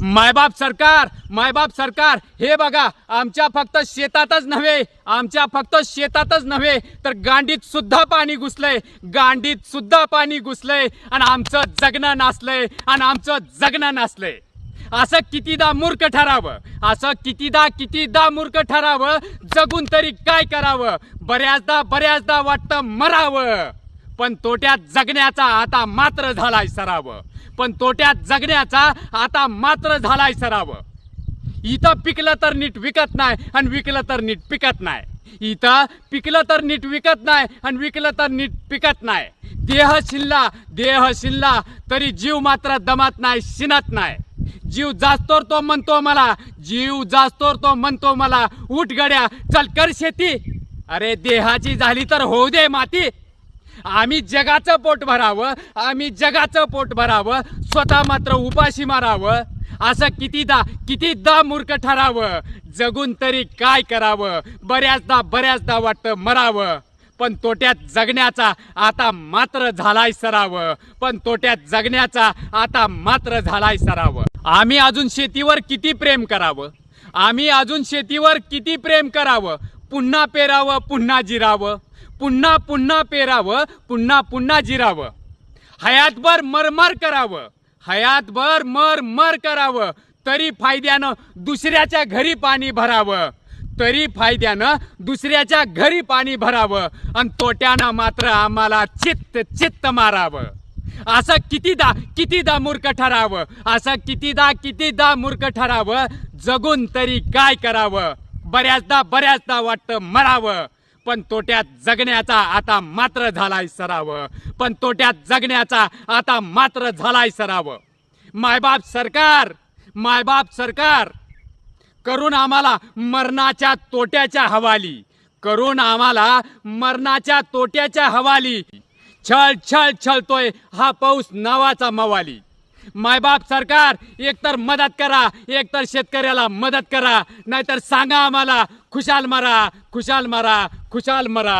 मायबाप सरकार मायबाप सरकार हे बघा आमच्या फक्त शेतातच नव्हे आमच्या फक्त शेतातच नव्हे तर गांडीत सुद्धा पाणी घुसलंय गांडीत सुद्धा पाणी घुसलंय आणि आमचं जगणं नासलंय आणि आमचं जगणं नासलंय. असं कितीदा मूर्ख ठरावं असं कितीदा कितीदा मूर्ख ठरावं जगून तरी काय करावं बऱ्याचदा बऱ्याचदा वाटतं मरावं. पण तोट्यात जगण्याचा आता मात्र झालाय सराव. पण तोट्यात जगण्याचा आता मात्र झालाय सराव. इथं पिकलं तर नीट विकत नाही आणि विकलं तर नीट पिकत नाही. इथं पिकलं तर नीट विकत नाही आणि विकलं तर नीट पिकत नाही. देह शिल्ला देह शिल्ला तरी जीव मात्र दमत नाही शिनत नाही. जीव जास्तोर तो म्हणतो मला जीव जास्तोर तो म्हणतो मला उठ गड्या चल कर शेती. अरे देहाची झाली तर होऊ दे माती. आम्ही जगाचं पोट भरावं आम्ही जगाचं पोट भरावं स्वतः मात्र उपाशी मारावं. असं कितीदा कितीदा मूर्ख ठरावं जगून तरी काय करावं बऱ्याचदा बऱ्याचदा वाटतं मरावं. पण तोट्यात जगण्याचा आता मात्र झालाय सराव. पण तोट्यात जगण्याचा आता मात्र झालाय सराव. आम्ही अजून शेतीवर किती प्रेम करावं? आम्ही अजून शेतीवर किती प्रेम करावं? पुन्हा पेरावं पुन्हा जिरावं. पुन्हा पुन्हा पेरावं पुन्हा पुन्हा जिरावं. हयातभर मरमर करावं. हयातभर मर मर करावं. तरी फायद्यानं दुसऱ्याच्या घरी पाणी भरावं. तरी फायद्यानं दुसऱ्याच्या घरी पाणी भरावं. आणि तोट्यानं मात्र आम्हाला चित्त चित्त मारावं. असं कितीदा कितीदा मूर्ख ठरावं. असं कितीदा कितीदा मूर्ख ठरावं. जगून तरी काय करावं? बऱ्याचदा बऱ्याचदा वाटतं मरावं पण तोट्यात जगण्याचा आता मात्र झालाय सराव. पण तोट्यात जगण्याचा आता मात्र झालाय सराव. मायबाप सरकार मायबाप सरकार करून आम्हाला मरणाच्या तोट्याच्या हवाली. करून आम्हाला मरणाच्या तोट्याच्या हवाली. छळ छळ छळतोय हा पाऊस नावाचा मवाली. मायबाप सरकार एकतर मदत करा एकतर शेतकऱ्याला मदत करा नाहीतर सांगा आम्हाला खुशाल मरा खुशाल मरा खुशाल मरा.